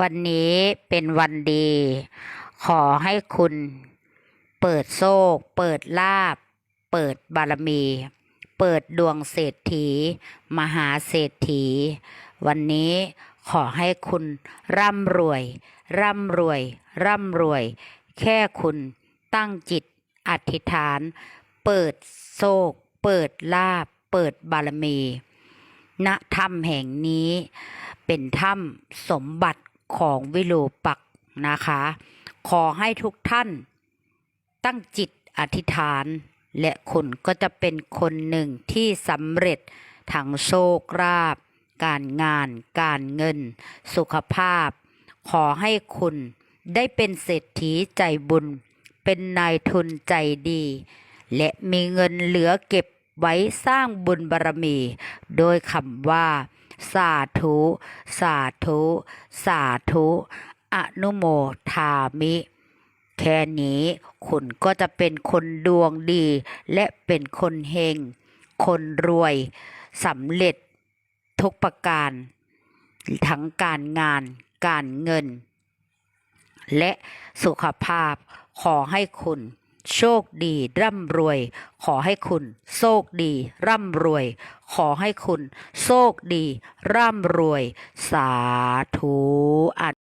วันนี้เป็นวันดี ขอให้คุณเปิดโชคเปิดลาบ เปิดบารมี เปิดดวงเศรษฐี มหาเศรษฐี วันนี้ขอให้คุณร่ำรวย ร่ำรวย ร่ำรวย แค่คุณตั้งจิตอธิษฐาน เปิดโชคเปิดลาบ เปิดบารมี ณถ้ำแห่งนี้ เป็นถ้ำสมบัติ ของวิโลปักนะคะ ขอให้ทุกท่าน ตั้งจิตอธิษฐาน และคุณก็จะเป็นคนหนึ่งที่สำเร็จทั้งโชคลาภการงาน การเงิน สุขภาพ ขอให้คุณได้เป็นเศรษฐีใจบุญ เป็นนายทุนใจดี และมีเงินเหลือเก็บไว้สร้างบุญบารมี โดยคำว่า สาธุ สาธุ สาธุ อนุโมทามิ แค่นี้คุณก็จะเป็นคนดวงดี และเป็นคนเฮง คนรวยสำเร็จทุกประการ ทั้งการงาน การเงิน และสุขภาพขอให้คุณ โชคดี ร่ำรวย ขอให้คุณ โชคดี ร่ำรวย ขอให้คุณ โชคดี ร่ำรวย สาธุ